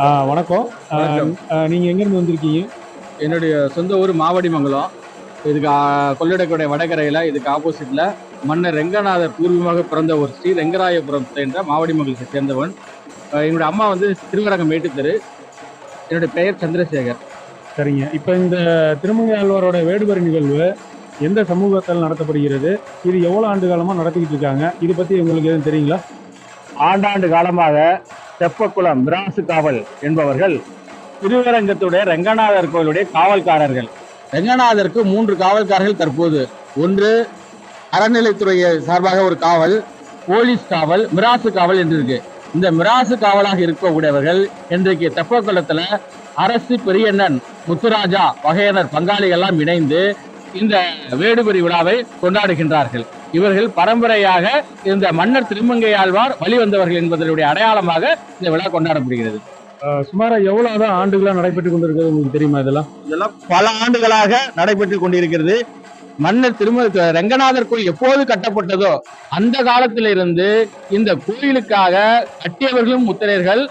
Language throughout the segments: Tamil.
ஆ, வணக்கம். ஆ, வணக்கம். ஆ, நீங்க எங்கேருந்து வந்திருக்கீங்க? என்னுடைய சொந்த ஊர் மாவடிமங்கலம். இதுக்கு ஆ, கொள்ளிடக்குடை வடகரையில் இதுக்கு ஆப்போசிட்டில் மன்னர் ரெங்கநாதர் பூர்வீகமாக பிறந்த ஒரு ஸ்ரீ ரெங்கராயபுரம் என்ற மாவடிமங்கலத்தை சேர்ந்தவன். என்னுடைய அம்மா வந்து திருவரங்கம் மேட்டுத்தெரு. என்னுடைய பெயர் சந்திரசேகர். சரிங்க. இப்போ இந்த திருமங்கை ஆழ்வாரோட வேடுபரி நிகழ்வு எந்த சமூகத்தால் நடத்தப்படுகிறது? இது எவ்வளோ ஆண்டு காலமாக நடத்திக்கிட்டு இருக்காங்க? இதை பற்றி உங்களுக்கு எதுவும் தெரியுங்களா? ஆண்டாண்டு காலமாக தெப்பக்குளம் மிராசு காவல் என்பவர்கள் திருவரங்கத்துடைய ரெங்கநாதர் கோயிலுடைய காவல்காரர்கள். ரெங்கநாதருக்கு மூன்று காவல்காரர்கள் தற்போது. ஒன்று அறநிலைத்துறை சார்பாக ஒரு காவல் போலீஸ் காவல் மிராசு காவல் என்று இருக்கு இந்த மிராசு காவலாக இருக்கக்கூடியவர்கள் இன்றைக்கு தெப்பக்குளத்துல அரசு பெரியண்ணன் முத்துராஜா வகையினர் பங்காளிகள் எல்லாம் இணைந்து இந்த வேடுபரி விழாவை கொண்டாடுகின்றார்கள். இவர்கள் பரம்பரையாக இந்த மன்னர் திருமங்கை ஆழ்வார் வழிவந்தவர்கள் என்பதனுடைய அடையாளமாக இந்த விழா கொண்டாடப்படுகிறது. சுமாராக எவ்வளோ தான் ஆண்டுகளாக நடைபெற்று கொண்டிருக்கிறது உங்களுக்கு தெரியுமா இதெல்லாம்? இதெல்லாம் பல ஆண்டுகளாக நடைபெற்று கொண்டிருக்கிறது. மன்னர் திரும ரெங்கநாதர் கோயில் எப்போது கட்டப்பட்டதோ அந்த காலத்திலிருந்து இந்த கோயிலுக்காக கட்டியவர்களும் முத்திரையர்கள்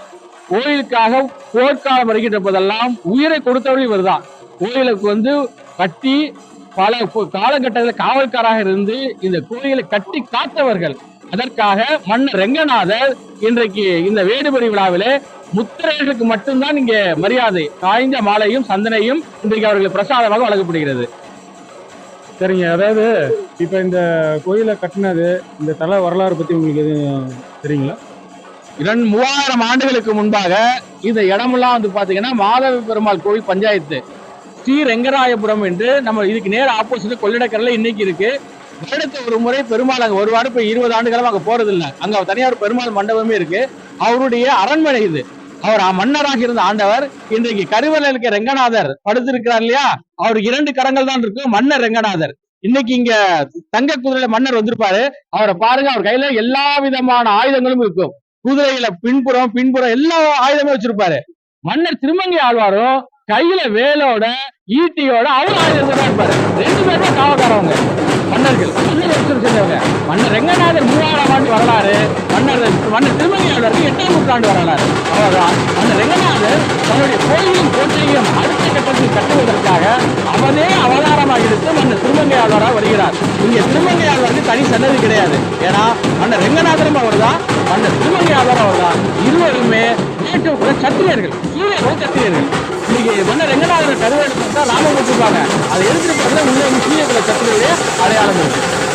கோயிலுக்காக போர்க்காலம் வருகின்ற போதெல்லாம் உயிரை கொடுத்தவர்கள் இவர்தான். கோயிலுக்கு வந்து கட்டி பல காலகட்டங்களில் காவல்காராக இருந்து இந்த கோயிலை கட்டி காத்தவர்கள். அதற்காக மன்னர் ரெங்கநாதர் இன்றைக்கு இந்த வேடுபடி விழாவிலே முத்திரையர்களுக்கு மட்டும்தான் இங்கே மரியாதை காய்ந்த மாலையும் சந்தனையும் இன்றைக்கு அவர்களுக்கு பிரசாதமாக வழங்கப்படுகிறது. சரிங்க. அதாவது இப்போ இந்த கோயிலை கட்டினது இந்த தல வரலாறு பற்றி உங்களுக்கு எதுவும் தெரியுங்களா? இரண்டு மூவாயிரம் ஆண்டுகளுக்கு முன்பாக இந்த இடமெல்லாம் வந்து பாத்தீங்கன்னா மாதவ பெருமாள் கோவில் பஞ்சாயத்து. ஸ்ரீ ரெங்கராயபுரம் என்று நம்ம இதுக்கு நேர் ஆப்போசிட் கொள்ளிடக்கரில் இன்னைக்கு இருக்கு. வருடத்துக்கு ஒரு முறை பெருமாள் அங்க ஒரு வாரம் இப்போ இருபது ஆண்டுகளும் அங்க போறது இல்லை. அங்க தனியார் பெருமாள் மண்டபமே இருக்கு. அவருடைய அரண்மனை இது. அவர் மன்னராக இருந்த ஆண்டவர் இன்றைக்கு கருவறையில் இருக்க ரெங்கநாதர் படுத்திருக்கிறார் இல்லையா? அவருக்கு இரண்டு கரங்கள் தான் இருக்கு மன்னர் ரெங்கநாதர். இன்னைக்கு இங்க தங்க குதிரையில மன்னர் வந்திருப்பாரு. அவரை பாருங்க அவர் கையில எல்லா விதமான ஆயுதங்களும் இருக்கும். குதிரையில பின்புறம் பின்புறம் எல்லா ஆயுதமும் வச்சிருப்பாரு. மன்னர் திருமங்கை ஆழ்வாரும் கையில வேலோட ஈட்டியோட அவர் ஆயுதத்தோட இருப்பாரு. ரெண்டு பேருமே காவக்காரவங்க. மன்னர்கள். மன்னர் செஞ்சவங்க? மன்னர் ரெங்கநாதர் மூவாயிரம் ஆண்டு வரலாறு. மன்னர் மன்னர் திருமணியோட எட்டாம் நூற்றாண்டு வரலாறு. அவ்வளவுதான். மன்னர் ரெங்கநாதர் தன்னுடைய கோயிலும் கோட்டையும் அடுத்த கட்டத்தில் கட்டுவதற்காக அவனே அவதாரமாக எடுத்து மன்னர் திருமங்கை வருகிறார். இங்கே திருமங்கை வந்து தனி சன்னதி கிடையாது. ஏன்னா மன்னர் ரெங்கநாதரும் அவர் தான் மன்னர் திருமங்கை அவர் தான் இருவருமே மேட்டூர்ல சத்திரியர்கள். சூரியர்கள் சத்திரியர்கள் இன்னைக்கு மன்னர் ரெங்கநாதர் கருவேடு பார்த்தா ராமம் வச்சிருப்பாங்க அதை எடுத்துட்டு பார்த்தா உள்ள சூரியகுல சத்திரியருடைய அடையாளம் இருக்கு.